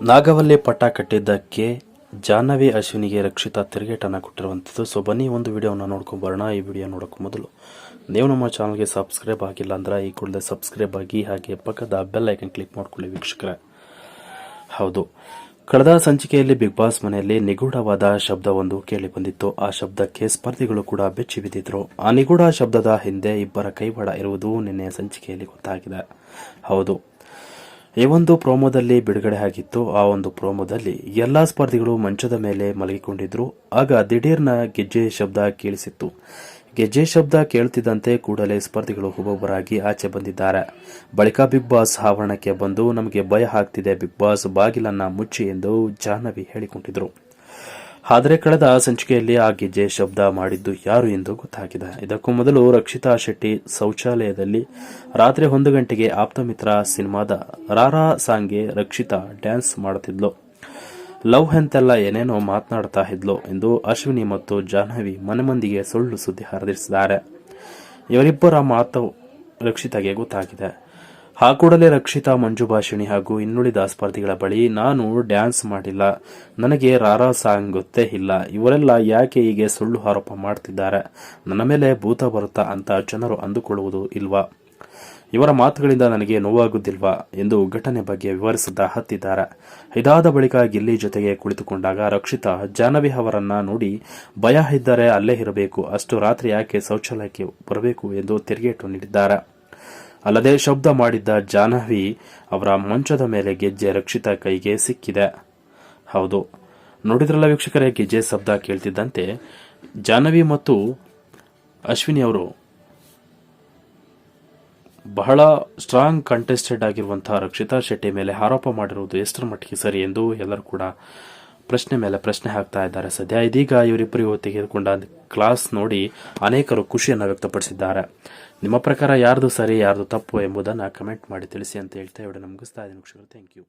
ನಾಗವಲ್ಲಿ ಪಟ್ಟ ಕಟ್ಟಿದ್ದಕ್ಕೆ ಜಾಹ್ನವಿ ಅಶ್ವಿನಿಗೆ ರಕ್ಷಿತಾ ತಿರುಗೇಟನ್ನು ಕೊಟ್ಟಿರುವಂಥದ್ದು. ಸೊ ಬನ್ನಿ ಒಂದು ವಿಡಿಯೋನ ನೋಡ್ಕೊಂಬರೋಣ ಈ ವಿಡಿಯೋ ನೋಡೋಕೆ ಮೊದಲು ನೀವು ನಮ್ಮ ಚಾನಲ್ಗೆ ಸಬ್ಸ್ಕ್ರೈಬ್ ಆಗಿಲ್ಲ ಅಂದ್ರೆ ಈ ಕೂಡಲೇ ಸಬ್ಸ್ಕ್ರೈಬ್ ಆಗಿ ಹಾಗೆ ಪಕ್ಕದ ಬೆಲ್ ಐಕನ್ ಕ್ಲಿಕ್ ಮಾಡ್ಕೊಳ್ಳಿ ವೀಕ್ಷಕರ. ಹೌದು. ಕಳೆದ ಸಂಚಿಕೆಯಲ್ಲಿ ಬಿಗ್ ಬಾಸ್ ಮನೆಯಲ್ಲಿ ನಿಗೂಢವಾದ ಶಬ್ದವೊಂದು ಕೇಳಿ ಬಂದಿತ್ತು. ಆ ಶಬ್ದಕ್ಕೆ ಸ್ಪರ್ಧಿಗಳು ಕೂಡ ಬೆಚ್ಚಿ ಬಿದ್ದಿದ್ರು. ಆ ನಿಗೂಢ ಶಬ್ದದ ಹಿಂದೆ ಇಬ್ಬರ ಕೈವಾಡ ಇರುವುದು ನಿನ್ನೆ ಸಂಚಿಕೆಯಲ್ಲಿ ಗೊತ್ತಾಗಿದೆ. ಹೌದು. ಈ ಒಂದು ಪ್ರೋಮೋದಲ್ಲಿ ಬಿಡುಗಡೆ ಆಗಿತ್ತು. ಆ ಒಂದು ಪ್ರೋಮೋದಲ್ಲಿ ಎಲ್ಲಾ ಸ್ಪರ್ಧಿಗಳು ಮಂಚದ ಮೇಲೆ ಮಲಗಿಕೊಂಡಿದ್ರು. ಆಗ ದಿಢೀರ್ನ ಗೆಜ್ಜೆ ಶಬ್ದ ಕೇಳಿಸಿತ್ತು. ಗೆಜ್ಜೆ ಶಬ್ದ ಕೇಳುತ್ತಿದ್ದಂತೆ ಕೂಡಲೇ ಸ್ಪರ್ಧಿಗಳು ಒಬ್ಬೊಬ್ಬರಾಗಿ ಆಚೆ ಬಂದಿದ್ದಾರೆ. ಬಳಿಕ ಬಿಗ್ ಬಾಸ್ ಆವರಣಕ್ಕೆ ಬಂದು ನಮಗೆ ಭಯ ಆಗ್ತಿದೆ. ಬಿಗ್ ಬಾಸ್ ಬಾಗಿಲನ್ನ ಮುಚ್ಚಿ ಎಂದು ಜಾಹ್ನವಿ ಹೇಳಿಕೊಂಡಿದ್ರು. ಆದರೆ ಕಳೆದ ಸಂಚಿಕೆಯಲ್ಲಿ ಆ ಗೆಜ್ಜೆ ಶಬ್ದ ಮಾಡಿದ್ದು ಯಾರು ಎಂದು ಗೊತ್ತಾಗಿದೆ. ಇದಕ್ಕೂ ಮೊದಲು ರಕ್ಷಿತಾ ಶೆಟ್ಟಿ ಶೌಚಾಲಯದಲ್ಲಿ ರಾತ್ರಿ ಒಂದು ಗಂಟೆಗೆ ಆಪ್ತಮಿತ್ರ ಸಿನಿಮಾದ ರಾರಾ ಸಾಂಗ್ಗೆ ರಕ್ಷಿತಾ ಡ್ಯಾನ್ಸ್ ಮಾಡುತ್ತಿದ್ಲು. ಲವ್ ಎಂತೆಲ್ಲ ಏನೇನೋ ಮಾತನಾಡ್ತಾ ಇದ್ಲು ಎಂದು ಅಶ್ವಿನಿ ಮತ್ತು ಜಾಹ್ನವಿ ಮನೆ ಮಂದಿಗೆ ಸುಳ್ಳು ಸುದ್ದಿ ಹರಿದಿಸಿದ್ದಾರೆ ಇವರಿಬ್ಬರ ಮಾತು ರಕ್ಷಿತಾಗೆ ಗೊತ್ತಾಗಿದೆ. ಆ ಕೂಡಲೇ ರಕ್ಷಿತಾ ಮಂಜುಭಾಷಿಣಿ ಹಾಗೂ ಇನ್ನುಳಿದ ಸ್ಪರ್ಧಿಗಳ ಬಳಿ ನಾನು ಡ್ಯಾನ್ಸ್ ಮಾಡಿಲ್ಲ. ನನಗೆ ರಾರಾ ಸಾಂಗ್ ಗೊತ್ತೇ ಇಲ್ಲ. ಇವರೆಲ್ಲ ಯಾಕೆ ಹೀಗೆ ಸುಳ್ಳು ಆರೋಪ ಮಾಡ್ತಿದ್ದಾರೆ? ನನ್ನ ಮೇಲೆ ಭೂತ ಬರುತ್ತಾ ಅಂತ ಜನರು ಅಂದುಕೊಳ್ಳುವುದು ಇಲ್ವಾ? ಇವರ ಮಾತುಗಳಿಂದ ನನಗೆ ನೋವಾಗುವುದಿಲ್ವಾ ಎಂದು ಘಟನೆ ಬಗ್ಗೆ ವಿವರಿಸುತ್ತಾ ಹತ್ತಿದ್ದಾರೆ. ಇದಾದ ಬಳಿಕ ಗಿಲ್ಲಿ ಜೊತೆಗೆ ಕುಳಿತುಕೊಂಡಾಗ ರಕ್ಷಿತಾ ಜಾನವಿ ಅವರನ್ನ ನೋಡಿ ಭಯ ಇದ್ದರೆ ಅಲ್ಲೇ ಇರಬೇಕು. ಅಷ್ಟು ರಾತ್ರಿ ಯಾಕೆ ಶೌಚಾಲಯಕ್ಕೆ ಬರಬೇಕು ಎಂದು ತಿರುಗೇಟು ನೀಡಿದ್ದಾರೆ. ಅಲ್ಲದೆ ಶಬ್ದ ಮಾಡಿದ್ದ ಜಾಹ್ನವಿ ಅವರ ಮಂಚದ ಮೇಲೆ ಗೆಜ್ಜೆ ರಕ್ಷಿತಾ ಕೈಗೆ ಸಿಕ್ಕಿದೆ. ಹೌದು. ನೋಡಿದ್ರಲ್ಲ ವೀಕ್ಷಕರೇ, ಗೆಜ್ಜೆ ಶಬ್ದ ಕೇಳ್ತಿದ್ದಂತೆ ಜಾಹ್ನವಿ ಮತ್ತು ಅಶ್ವಿನಿ ಅವರು ಬಹಳ ಸ್ಟ್ರಾಂಗ್ ಕಂಟೆಸ್ಟೆಡ್ ಆಗಿರುವಂತಹ ರಕ್ಷಿತಾ ಶೆಟ್ಟಿ ಮೇಲೆ ಆರೋಪ ಮಾಡಿರುವುದು ಎಷ್ಟರ ಮಟ್ಟಿಗೆ ಸರಿ ಎಂದು ಎಲ್ಲರೂ ಕೂಡ ಪ್ರಶ್ನೆ ಮೇಲೆ ಪ್ರಶ್ನೆ ಹಾಕ್ತಾ ಇದ್ದಾರೆ. ಸದ್ಯ ಇದೀಗ ಇವರಿಬ್ಬರಿಗೂ ತೆಗೆದುಕೊಂಡ ಕ್ಲಾಸ್ ನೋಡಿ ಅನೇಕರು ಖುಷಿಯನ್ನು ವ್ಯಕ್ತಪಡಿಸಿದ್ದಾರೆ. ನಿಮ್ಮ ಪ್ರಕಾರ ಯಾರ್ದು ಸರಿ, ಯಾರ್ದು ತಪ್ಪು ಎಂಬುದನ್ನು ಕಮೆಂಟ್ ಮಾಡಿ ತಿಳಿಸಿ ಅಂತ ಹೇಳ್ತಾ ಇವಡೆ ನಮಗಿಸ್ತಾ ಇದ್ದೀನಿ. Thank you